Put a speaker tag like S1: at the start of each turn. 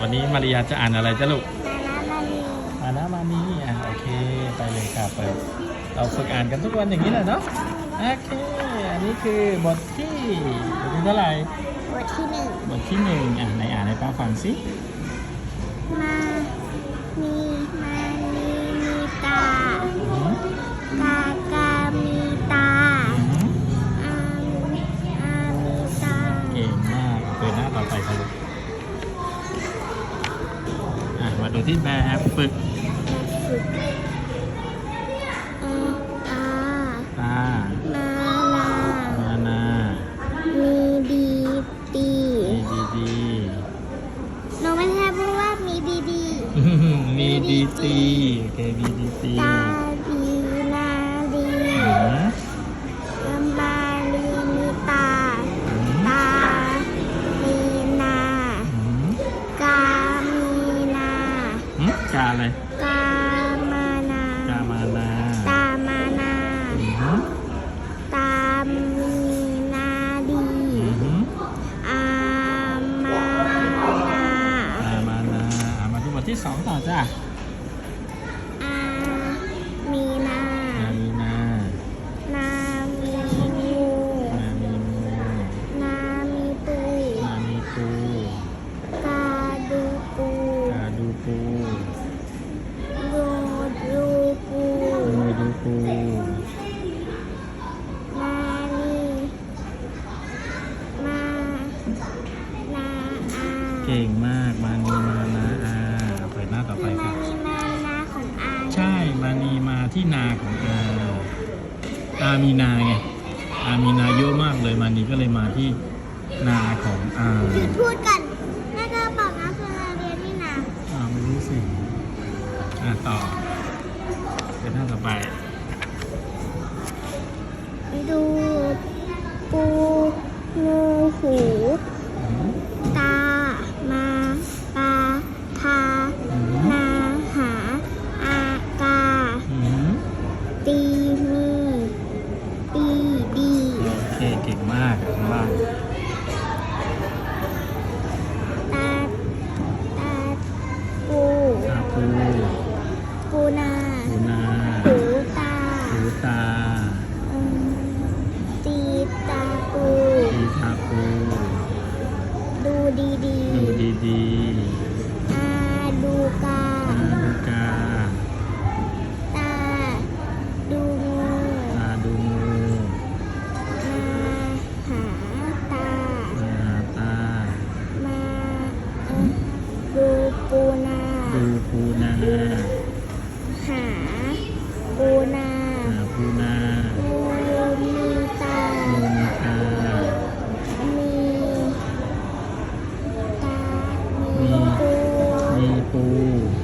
S1: วันนี้มาริยาจะอ่านอะไรจ้ะลูก
S2: นานามานี
S1: อ่านะมานี่อะโอเค ไปเลยค่ะเปิดเราฝึกอ่านกันทุกวันอย่างนี้แหละเนาะโอเค อันนี้คือบทที่บทที่เท่าไหร่
S2: บทที่หนึ่ง
S1: บทที่หนึ่งอะไหนอ่านให้ป้าฟังสิ
S2: มามีมานีมีตา
S1: อืม
S2: กากามีตา
S1: อืม
S2: อามีอามีตา
S1: เก่งมากเปิดหน้าต่อไปครับ ลูกอะมาดูที่แบบฝึก
S2: มาฝึกอาตา
S1: ตา
S2: นานา
S1: มานา
S2: มีดีดี
S1: ดีดีดี
S2: หนูไม่ใช่พูดว่ามีดีดี
S1: อืมมีดีตีโอเคมีดีตี
S2: กา
S1: อะไร
S2: กามานา
S1: กามานา
S2: ตามานา
S1: อืม
S2: ตามีนาดี
S1: อืม
S2: อามานา
S1: กามานาอะมาดูบทที่สองต่อจ้ะ
S2: ก่
S1: ง
S2: มา
S1: กมานีมานาอาเปิดหน้าต่อไป
S2: มา
S1: ค่ะ
S2: นีมานาของอา
S1: ใช่มานีมาที่นาของอาอามีนาไงอามีนาเยอะมากเลยมานีก็เลยมาที่นาของอา
S2: หยุดพูดกันแม่ก็บอกนะคือเรียนนี่นะ
S1: อ่าไม่รู้สิอ่าต่อเป็นหน้าต่อไป
S2: ดูปูงูหู ตาตาปู
S1: ตาปู
S2: ปูนา
S1: ปูนา
S2: หูตา
S1: หูตา
S2: ตีตาปู
S1: ดีตาปู
S2: ดูดีดี
S1: ดูดีดี
S2: อาดูกา
S1: ตาดูกา ปูนา
S2: หาปูนา
S1: หาปูนา
S2: งูมีตา
S1: งูมีตา
S2: มีตามี
S1: มี
S2: ปู
S1: มีปู
S2: ม